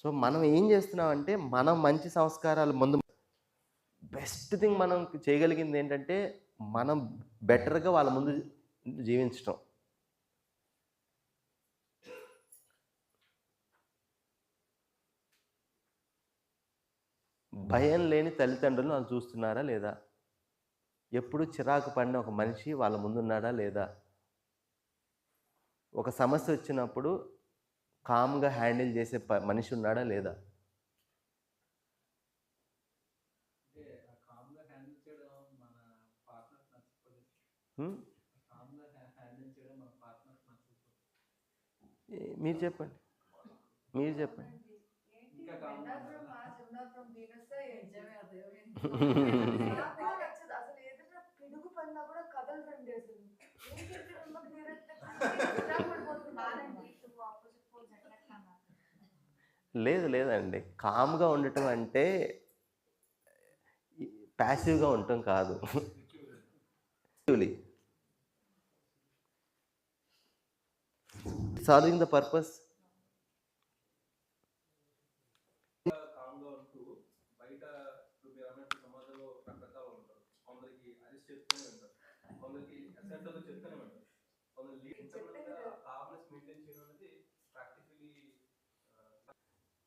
So మనం ఏం చేస్తున్నామంటే మనం మంచి సంస్కారాలు ముందు బెస్ట్ థింగ్ మనం చేయగలిగింది ఏంటంటే మనం బెటర్గా వాళ్ళ ముందు జీవించటం. భయం లేని తల్లిదండ్రులు వాళ్ళు చూస్తున్నారా లేదా? ఎప్పుడు చిరాకు పడిన ఒక మనిషి వాళ్ళ ముందు ఉన్నాడా లేదా? ఒక సమస్య వచ్చినప్పుడు కామ్గా హ్యాండిల్ చేసే ప మనిషి ఉన్నాడా లేదా? అంటే ఆ కామ్గా హ్యాండిల్ చేయడం మన పార్ట్నర్ నచ్చకపోతే హ్మ్? కామ్గా హ్యాండిల్ చేయడం మన పార్ట్నర్ నచ్చకపోతే ఏ- మీరు చెప్పండి. మీరు చెప్పండి? అసలు ఏదైనా పిడుగు పడినా కూడా కదలదండి అసలు ఏం చెప్పి అమ్మకి మీరైతే చిరాకు పడిపోతున్నారు. లేదు లేదండి. కామ్గా ఉండటం అంటే ప్యాసివ్గా ఉండటం కాదు. సాల్వింగ్ ద పర్పస్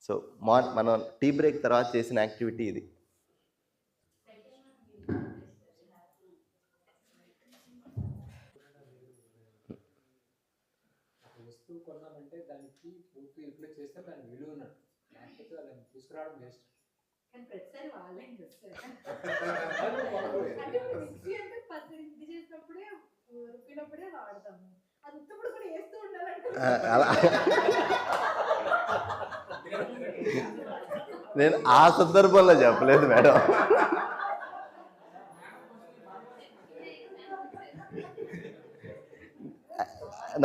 సో మా మనం టీ బ్రేక్ తర్వాత చేసిన యాక్టివిటీ ఇది. అలా. నేను ఆ సందర్భంలో చెప్పలేదు madam.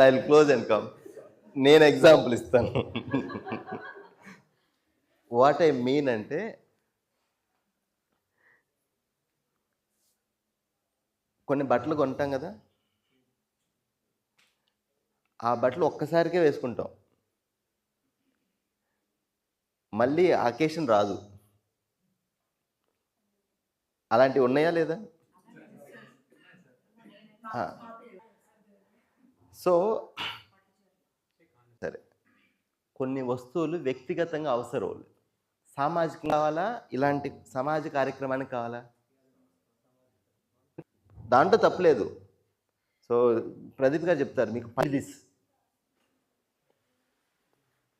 I close and come నేను ఎగ్జాంపుల్ ఇస్తాను. వాట్ ఐ మీన్ అంటే కొన్ని బట్టలు కొంటాం కదా? ఆ బట్టలు ఒక్కసారికే వేసుకుంటాం. మళ్ళీ అకేషన్ రాదు. అలాంటివి ఉన్నాయా లేదా? సో సరే. కొన్ని వస్తువులు వ్యక్తిగతంగా అవసరం. సామాజిక కావాలా? ఇలాంటి సమాజ కార్యక్రమానికి కావాలా? దాంట్లో తప్పలేదు. సో ప్రదీప్ గారు చెప్తారు మీకు this.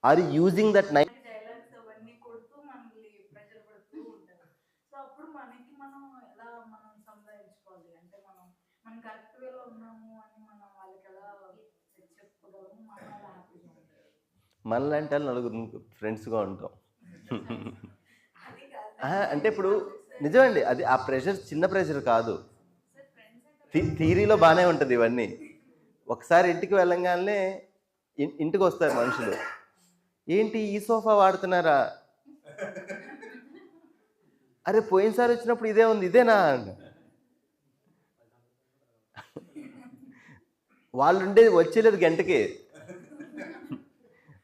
Are using that night dialogues అవన్నీ కొడుతూ మనల్ని ప్రెషర్ పడుతూ ఉంటారు సో అప్పుడు మనకి మనం ఎలా మనం సంపాదించుకోవాలి అంటే మనం మనం కరెక్ట్ వేలో ఉన్నాము అని మనం వాళ్ళకి ఎలా చెప్పుకోగలము మనం అలా హ్యాపీగా ఉంటారు మనలాంటి వాళ్ళు నలుగురు ఫ్రెండ్స్గా ఉంటాం. అంటే ఇప్పుడు నిజమండి అది ఆ ప్రెషర్ చిన్న ప్రెషర్ కాదు. థీరీలో బాగానే ఉంటుంది ఇవన్నీ. ఒకసారి ఇంటికి వెళ్ళంగానే ఇంటికి వస్తారు మనుషులు. ఏంటి ఈ సోఫా వాడుతున్నారా? అరే పోయినసారి వచ్చినప్పుడు ఇదే ఉంది ఇదేనా. వాళ్ళు ఉండేది వచ్చేలేదు గంటకి.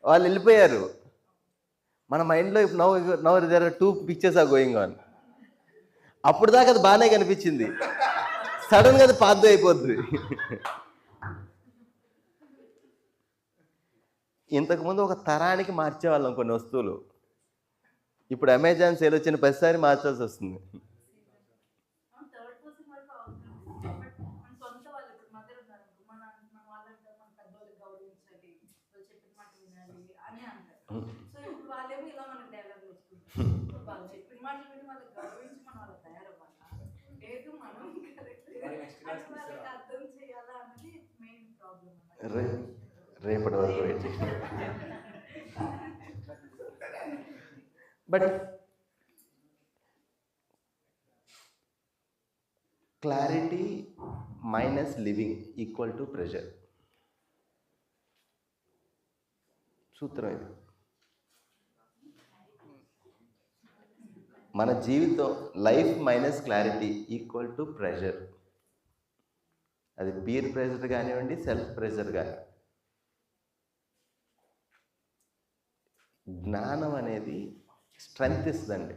వాళ్ళు వెళ్ళిపోయారు. మన మైండ్లో ఇప్పుడు now now there two pictures are going on. అప్పుడు దాకా అది బాగానే కనిపించింది. సడన్గా అది పాత అయిపోద్ది. ఇంతకుముందు ఒక తరానికి మార్చేవాళ్ళం కొన్ని వస్తువులు. ఇప్పుడు అమెజాన్ సేల్ వచ్చిన ప్రతిసారి మార్చాల్సి వస్తుంది. రే రేపటి వరకు wait but clarity minus living equal to pressure సూత్రం ఇది మన జీవితం life minus clarity equal to pressure అది పీర్ ప్రెషర్ కానివ్వండి సెల్ఫ్ ప్రెషర్ కానీ. జ్ఞానం అనేది స్ట్రెంగ్త్ ఇస్తుందండి.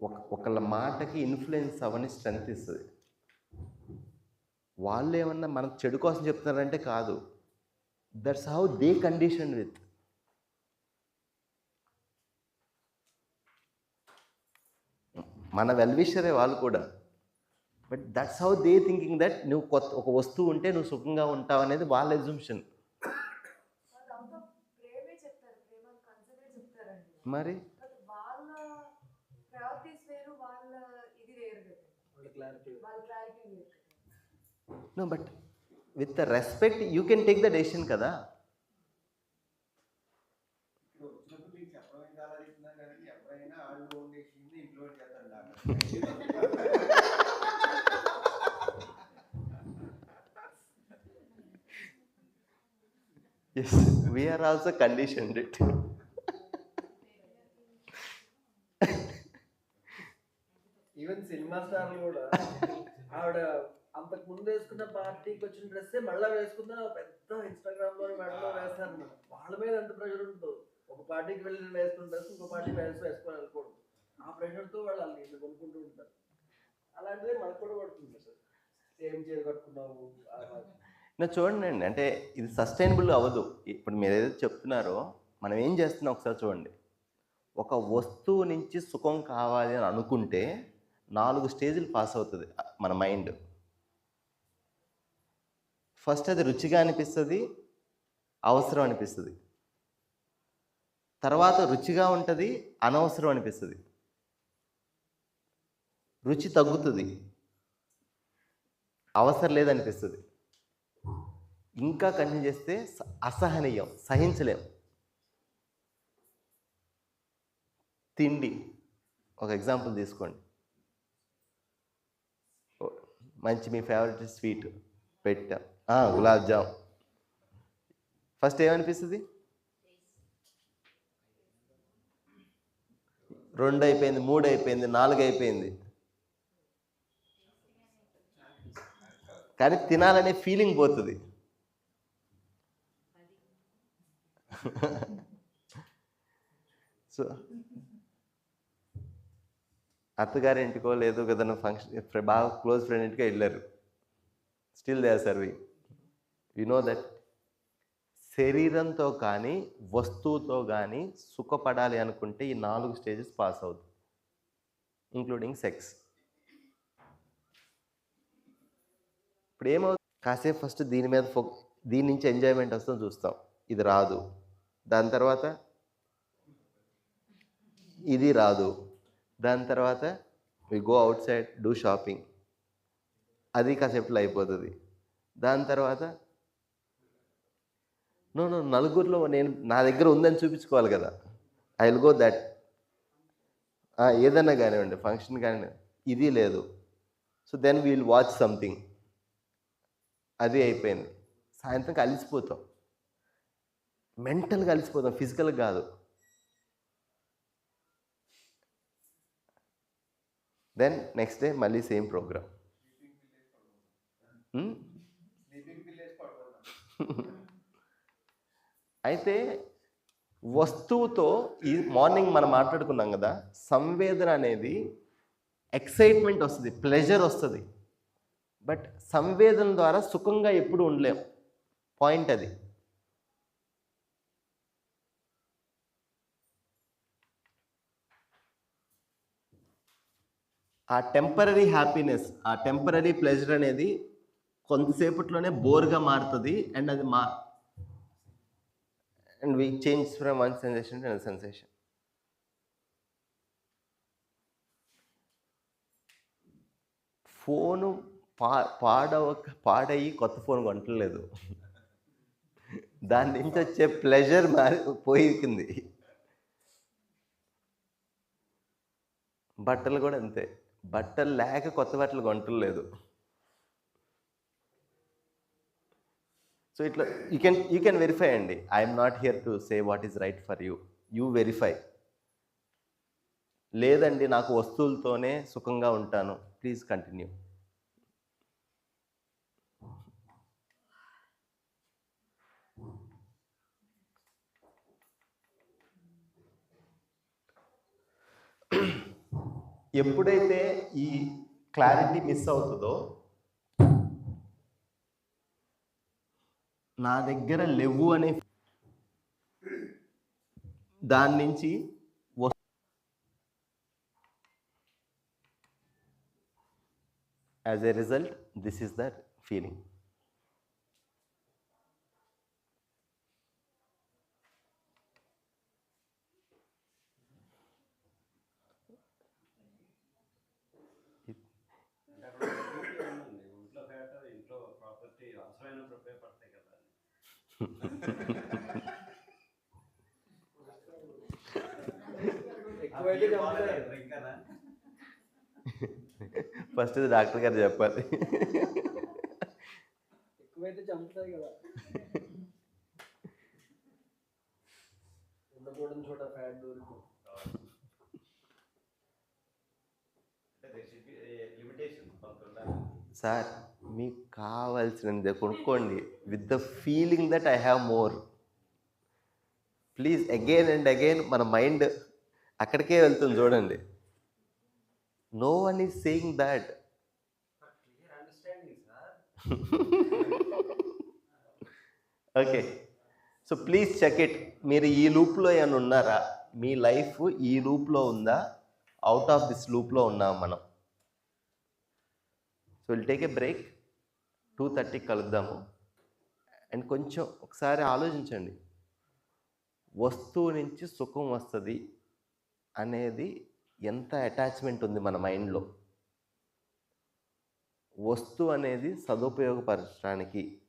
ఒక ఒకళ్ళ మాటకి ఇన్ఫ్లుయెన్స్ అవ్వని స్ట్రెంగ్త్ ఇస్తుంది. వాళ్ళు ఏమన్నా మనం చెడు కోసం చెప్తున్నారంటే కాదు. That's how they condition with మన వెల్విషరే వాళ్ళు కూడా. But that's how they thinking that నువ్వు కొత్త ఒక వస్తువు ఉంటే నువ్వు సుఖంగా ఉంటావు అనేది వాళ్ళ ఎగ్జంప్షన్ చెప్తారండి. మరి? No but with the respect you can take the decision కదా. ఇప్పుడు వచ్చినప్పుడు మీకు చెప్పడం ఇంకా ఆలోచిస్తున్నాం కానీ ఎవరైనా వాళ్ళు ఓన్ డెసిషన్ ఇంప్లిమెంట్ చేస్తారు doctor S VR also conditioned it even cinema స్టార్లు కూడా ఆవిడ అంతకు ముందు వేసుకున్న పార్టీకి వచ్చిన డ్రెస్సే మళ్ళీ వేసుకుందని పెద్ద ఇన్స్టాగ్రామ్లో మెడలో వేస్తారు వాళ్ళ మీద ఎంత ప్రెషర్ ఉంటుందో. ఒక పార్టీకి వెళ్ళి వేసుకున్న డ్రెస్ ఇంకో పార్టీ వేసి వేసుకొని వెళ్ళకూడదు. ఆ ప్రెషర్తో వాళ్ళు వాళ్ళు కొనుక్కుంటూ ఉంటారు. అలాంటిదే మనకు కూడా పడుతుంది. సార్ సేమ్ చీర కట్టుకున్నావు నా చూడండి అంటే ఇది సస్టైనబుల్ అవ్వదు. ఇప్పుడు మీరు ఏదైతే చెప్తున్నారో మనం ఏం చేస్తున్నాం ఒకసారి చూడండి. ఒక వస్తువు నుంచి సుఖం కావాలి అని అనుకుంటే నాలుగు స్టేజ్లు పాస్ అవుతుంది మన మైండ్ ఫస్ట్ అది రుచిగా అనిపిస్తుంది అవసరం అనిపిస్తుంది. తర్వాత రుచిగా ఉంటుంది అనవసరం అనిపిస్తుంది. రుచి తగ్గుతుంది అవసరం లేదనిపిస్తుంది. ఇంకా కంటిన్యూ చేస్తే స- అసహనీయం సహించలేం. తిండి ఒక ఎగ్జాంపుల్ తీసుకోండి. మంచి మీ ఫేవరెట్ స్వీట్ పెట్టాం. గులాబ్ జామ్. ఫస్ట్ ఏమనిపిస్తుంది? రెండు అయిపోయింది మూడు అయిపోయింది నాలుగు అయిపోయింది కానీ తినాలనే ఫీలింగ్ పోతుంది. సో అత్తగారి ఇంటికో లేదు కదా ఫంక్షన్ బాగా క్లోజ్ ఫ్రెండ్ ఇంటికి వెళ్ళారు. Still they are serving you know that శరీరంతో కానీ వస్తువుతో కానీ సుఖపడాలి అనుకుంటే ఈ నాలుగు స్టేజెస్ పాస్ అవుతుంది ఇంక్లూడింగ్ సెక్స్ ఇప్పుడు ఏమవుతుంది? కాసేపు ఫస్ట్ దీని మీద ఫో దీని నుంచి ఎంజాయ్మెంట్ వస్తుంది చూస్తాం. ఇది రాదు. దాని తర్వాత ఇది రాదు. దాని తర్వాత we go outside do shopping అది కాసేపులో అయిపోతుంది. దాని తర్వాత నో నో నలుగురిలో నేను నా దగ్గర ఉందని చూపించుకోవాలి కదా. ఐ విల్ గో దట్ ఏదన్నా కానివ్వండి ఫంక్షన్ కానీ ఇది లేదు. So then we'll watch something అది అయిపోయింది. సాయంత్రం కలిసిపోతాం. మెంటల్గా కలిసిపోతాం ఫిజికల్ కాదు. దెన్ నెక్స్ట్ డే మళ్ళీ సేమ్ ప్రోగ్రామ్. Hmm? అయితే వస్తువుతో ఈ మార్నింగ్ మనం మాట్లాడుకున్నాం కదా సంవేదన అనేది ఎక్సైట్మెంట్ వస్తుంది ప్లెజర్ వస్తుంది. బట్ సంవేదన ద్వారా సుఖంగా ఎప్పుడు ఉండలేం. పాయింట్ అది. ఆ టెంపరీ హ్యాపీనెస్ ఆ టెంపరీ ప్లెజర్ అనేది కొంతసేపట్లోనే బోర్గా మారుతుంది. అండ్ అది మా and we change from one sensation to another sensation phone పా పాడవ పాడయి కొత్త ఫోన్ కొంటలేదు దాని నుంచి వచ్చే ప్లెజర్ మారి పోయింది బట్టలు కూడా అంతే. బట్టలు లేక కొత్త బట్టలు కొంటలేదు సో ఇట్లా you can you can verify అండి. I'm not here to say what is right for you you verify లేదండి నాకు వస్తువులతోనే సుఖంగా ఉంటాను. ప్లీజ్ కంటిన్యూ ఎప్పుడైతే ఈ క్లారిటీ మిస్ అవుతుందో నా దగ్గర లేవు అనే దాని నుంచి as a result this is that feeling అంటే అక్కడ security ఉందండి. ఇంట్లో పేట ఇంట్లో ప్రాపర్టీ అవసరమైనప్పుడు ఉపయోగపడతాయి కదా ఎక్కువైతే చంపుతాయి ఇంకానా ఫస్ట్ డాక్టర్ గారు చెప్పాలి. ఎక్కువైతే చంపుతాయి కదా. ఉండకూడని చోట ఫ్యాట్ దూరుకు సార్ మీకు కావాల్సినది కొనుక్కోండి. With the feeling that I have more please again and again మన మైండ్ అక్కడికే వెళ్తుంది చూడండి. No one is saying that okay so please check it మీరు ఈ లూప్లో ఏమైనా ఉన్నారా? మీ లైఫ్ ఈ లూప్లో ఉందా? అవుట్ ఆఫ్ దిస్ లూప్లో ఉన్నాం మనం. So will take a break two థర్టీకి కలుద్దాము. అండ్ కొంచెం ఒకసారి ఆలోచించండి. వస్తువు నుంచి సుఖం వస్తుంది అనేది ఎంత అటాచ్మెంట్ ఉంది మన మైండ్లో వస్తువు అనేది సదుపయోగపరచడానికి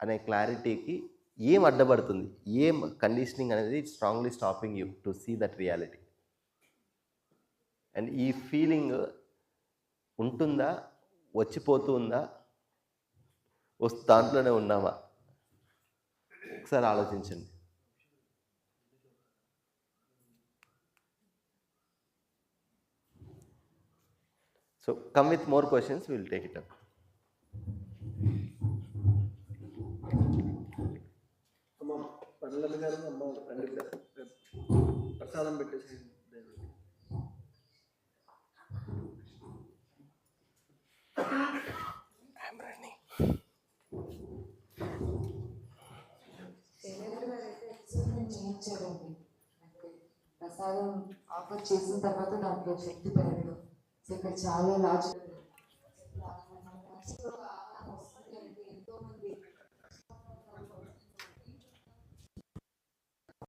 అనే క్లారిటీకి ఏం అడ్డపడుతుంది? ఏం కండిషనింగ్ అనేది strongly stopping you to see that reality and ఈ ఫీలింగ్ ఉంటుందా? వచ్చిపోతుందా? వస్తు దాంట్లోనే ఉన్నామా ఒకసారి ఆలోచించండి. So come with more questions will take it up అమ్మ ప్రసాదం పెట్టేసి దేవుడికి. శైలేంద్ర గారు అయితే ఎపిసోడ్ నేను చేయించారండి అంటే ప్రసాదం ఆఫర్ చేసిన తర్వాత దాంట్లో శక్తి పెరగడం సో ఇక్కడ చాలా లాజిక్